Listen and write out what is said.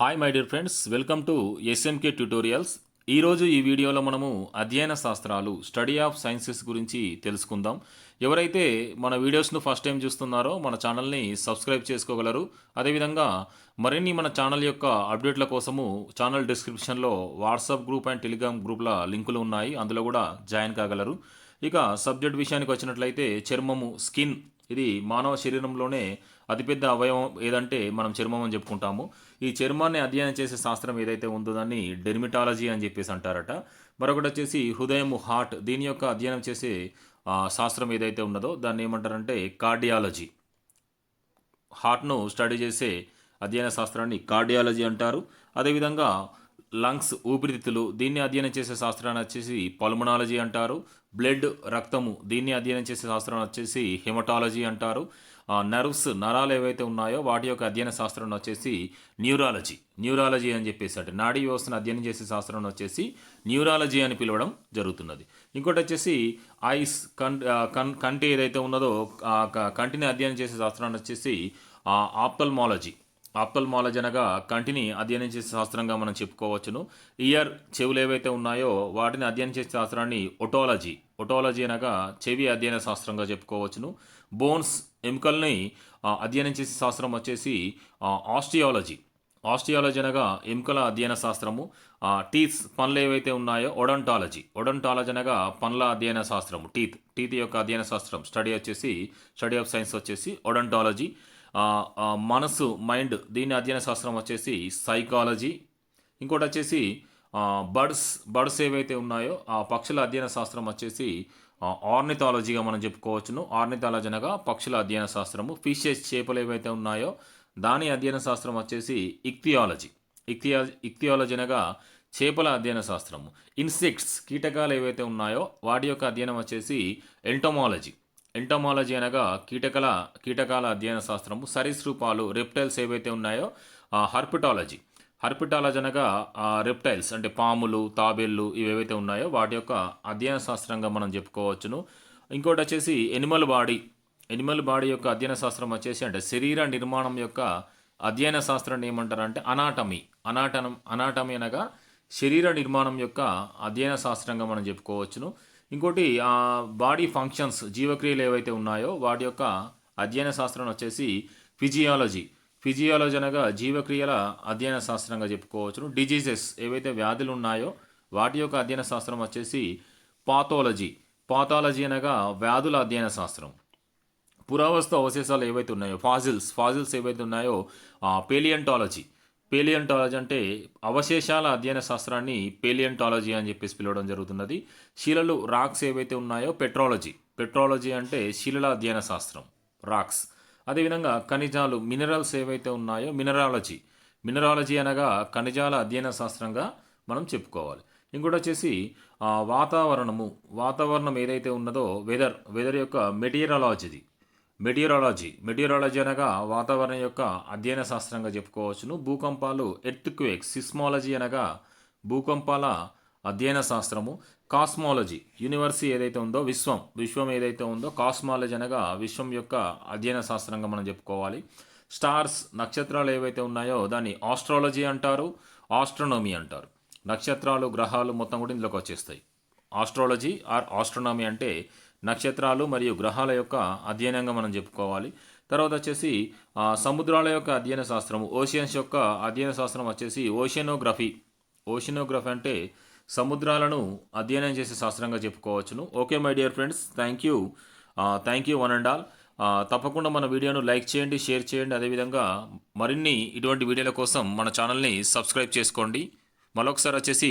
Hi my dear friends welcome to SMK tutorials ఈరోజు ఈ వీడియోలో మనము అధ్యయన శాస్త్రాలు స్టడీ ఆఫ్ సైన్సెస్ గురించి తెలుసుకుందాం. ఎవరైతే మన వీడియోస్ను ఫస్ట్ టైం చూస్తున్నారో మన ఛానల్ని సబ్స్క్రైబ్ చేసుకోగలరు. అదేవిధంగా మరిన్ని మన ఛానల్ యొక్క అప్డేట్ల కోసము ఛానల్ డిస్క్రిప్షన్లో వాట్సాప్ గ్రూప్ అండ్ టెలిగ్రామ్ గ్రూప్ల లింకులు ఉన్నాయి. అందులో కూడా జాయిన్ కాగలరు. ఇక సబ్జెక్ట్ విషయానికి వచ్చినట్లయితే చర్మము స్కిన్ ఇది మానవ శరీరంలోనే అతిపెద్ద అవయవం ఏదంటే మనం చర్మం అని చెప్పుకుంటాము. ఈ చర్మాన్ని అధ్యయనం చేసే శాస్త్రం ఏదైతే ఉందో దాన్ని డెర్మిటాలజీ అని చెప్పేసి అంటారట. మరొకటి వచ్చేసి హృదయము హార్ట్ దీని యొక్క అధ్యయనం చేసే శాస్త్రం ఏదైతే ఉన్నదో దాన్ని ఏమంటారంటే కార్డియాలజీ. హార్ట్ను స్టడీ చేసే అధ్యయన శాస్త్రాన్ని కార్డియాలజీ అంటారు. అదేవిధంగా లంగ్స్ ఊపిరితిత్తులు దీన్ని అధ్యయనం చేసే శాస్త్రాన్ని వచ్చేసి పల్మనాలజీ అంటారు. బ్లడ్ రక్తము దీన్ని అధ్యయనం చేసే శాస్త్రాన్ని వచ్చేసి హెమటాలజీ అంటారు. నర్వ్స్ నరాలు ఏవైతే ఉన్నాయో వాటి యొక్క అధ్యయన శాస్త్రం వచ్చేసి న్యూరాలజీ. న్యూరాలజీ అని చెప్పేసి అంటే నాడీ వ్యవస్థను అధ్యయనం చేసే శాస్త్రం వచ్చేసి న్యూరాలజీ అని పిలవడం జరుగుతున్నది. ఇంకోటి వచ్చేసి ఐస్ కన్ కన్ కంటి ఏదైతే ఉన్నదో క- కంటిని అధ్యయనం చేసే శాస్త్రాన్ని వచ్చేసి ఆప్తల్మాలజీ. ఆప్తల్మాలజీ అనగా కంటిని అధ్యయనం చేసే శాస్త్రంగా మనం చెప్పుకోవచ్చును. ఇయర్ చెవులు ఏవైతే ఉన్నాయో వాటిని అధ్యయనం చేసే శాస్త్రాన్ని ఒటాలజీ ఒటాలజీ అనగా చెవి అధ్యయన శాస్త్రంగా చెప్పుకోవచ్చును. బోన్స్ ఎముకల్ని అధ్యయనం చేసే శాస్త్రం వచ్చేసి ఆస్టియాలజీ ఆస్టియాలజీ అనగా ఎముకల అధ్యయన శాస్త్రము. టీత్స్ పనులు ఏవైతే ఉన్నాయో ఒడంటాలజీ. ఒడంటాలజీ అనగా పనుల అధ్యయన శాస్త్రము టీత్ టీత్ యొక్క అధ్యయన శాస్త్రం. స్టడీ వచ్చేసి స్టడీ ఆఫ్ సైన్స్ వచ్చేసి ఒడంటాలజీ. మనసు మైండ్ దీని అధ్యయన శాస్త్రం వచ్చేసి సైకాలజీ. ఇంకోటి వచ్చేసి బర్డ్స్ బర్డ్స్ ఏవైతే ఉన్నాయో ఆ పక్షుల అధ్యయన శాస్త్రం వచ్చేసి ఆర్నిథాలజీగా మనం చెప్పుకోవచ్చును. ఆర్నిథాలజీ అనగా పక్షుల అధ్యయన శాస్త్రము. ఫిషెస్ చేపలు ఏవైతే ఉన్నాయో దాని అధ్యయన శాస్త్రం వచ్చేసి ఇక్తియాలజీ. ఇక్తియా ఇక్తియాలజీ అనగా చేపల అధ్యయన శాస్త్రము. ఇన్సెక్ట్స్ కీటకాలు ఏవైతే ఉన్నాయో వాటి యొక్క అధ్యయనం వచ్చేసి ఎంటమాలజీ. ఎంటమాలజీ అనగా కీటకల కీటకాల అధ్యయన శాస్త్రము సరీసృపాలు రెప్టైల్స్ ఏవైతే ఉన్నాయో హర్పిటాలజీ. హర్పిటాలజీ అనగా రెప్టైల్స్ అంటే పాములు తాబేళ్ళు ఇవేవైతే ఉన్నాయో వాటి యొక్క అధ్యయన శాస్త్రంగా మనం చెప్పుకోవచ్చును. ఇంకోటి వచ్చేసి ఎనిమల్ బాడీ. ఎనిమల్ బాడీ యొక్క అధ్యయన శాస్త్రం వచ్చేసి అంటే శరీర నిర్మాణం యొక్క అధ్యయన శాస్త్రాన్ని ఏమంటారు అంటే అనాటమీ. అనాటనం అనాటమీ అనగా శరీర నిర్మాణం యొక్క అధ్యయన శాస్త్రంగా మనం చెప్పుకోవచ్చును. ఇంకోటి ఆ బాడీ ఫంక్షన్స్ జీవక్రియలు ఏవైతే ఉన్నాయో వాటి యొక్క అధ్యయన శాస్త్రం వచ్చేసి ఫిజియాలజీ. ఫిజియాలజీ అనగా జీవక్రియల అధ్యయన శాస్త్రంగా చెప్పుకోవచ్చును. డిజీజెస్ ఏవైతే వ్యాధులు ఉన్నాయో వాటి యొక్క అధ్యయన శాస్త్రం వచ్చేసి పాథాలజీ. పాథాలజీ అనగా వ్యాధుల అధ్యయన శాస్త్రం. పురావస్తు అవశేషాలు ఏవైతే ఉన్నాయో ఫాజిల్స్ ఫాజిల్స్ ఏవైతే ఉన్నాయో పేలియంటాలజీ పేలియంటాలజీ అంటే అవశేషాల అధ్యయన శాస్త్రాన్ని పేలియంటాలజీ అని చెప్పేసి పిలవడం జరుగుతున్నది. శిలలు రాక్స్ ఏవైతే ఉన్నాయో పెట్రాలజీ పెట్రాలజీ అంటే శిలల అధ్యయన శాస్త్రం రాక్స్ అదేవిధంగా ఖనిజాలు మినరల్స్ ఏవైతే ఉన్నాయో మినరాలజీ మినరాలజీ అనగా ఖనిజాల అధ్యయన శాస్త్రంగా మనం చెప్పుకోవాలి. ఇంకోటి వచ్చేసి వాతావరణము. వాతావరణం ఏదైతే ఉన్నదో వెదర్ వెదర్ యొక్క మెటీరియలాజీది మెటీరియలాజీ మెటీరియలాజీ అనగా వాతావరణం యొక్క అధ్యయన శాస్త్రంగా చెప్పుకోవచ్చును. భూకంపాలు ఎర్త్క్వేక్ సిస్మాలజీ అనగా భూకంపాల అధ్యయన శాస్త్రము. కాస్మాలజీ యూనివర్స్ ఏదైతే ఉందో విశ్వం విశ్వం ఏదైతే ఉందో కాస్మాలజీ అనగా విశ్వం యొక్క అధ్యయన శాస్త్రంగా మనం చెప్పుకోవాలి. స్టార్స్ నక్షత్రాలు ఏవైతే ఉన్నాయో దాన్ని ఆస్ట్రాలజీ అంటారు ఆస్ట్రోనమీ అంటారు. నక్షత్రాలు గ్రహాలు మొత్తం కూడా ఇందులోకి వచ్చేస్తాయి. ఆస్ట్రాలజీ ఆర్ ఆస్ట్రోనమీ అంటే నక్షత్రాలు మరియు గ్రహాల యొక్క అధ్యయనంగా మనం చెప్పుకోవాలి. తర్వాత వచ్చేసి సముద్రాల యొక్క అధ్యయన శాస్త్రము ఓషియన్స్ యొక్క అధ్యయన శాస్త్రం వచ్చేసి ఓషియనోగ్రఫీ. ఓషియనోగ్రఫీ అంటే సముద్రాలను అధ్యయనం చేసే శాస్త్రంగా చెప్పుకోవచ్చును. Okay my dear friends thank you. Thank you one and all. తప్పకుండా మన వీడియోను లైక్ చేయండి షేర్ చేయండి. అదేవిధంగా మరిన్ని ఇటువంటి వీడియోల కోసం మన ఛానల్ని సబ్స్క్రైబ్ చేసుకోండి. మరొకసారి వచ్చేసి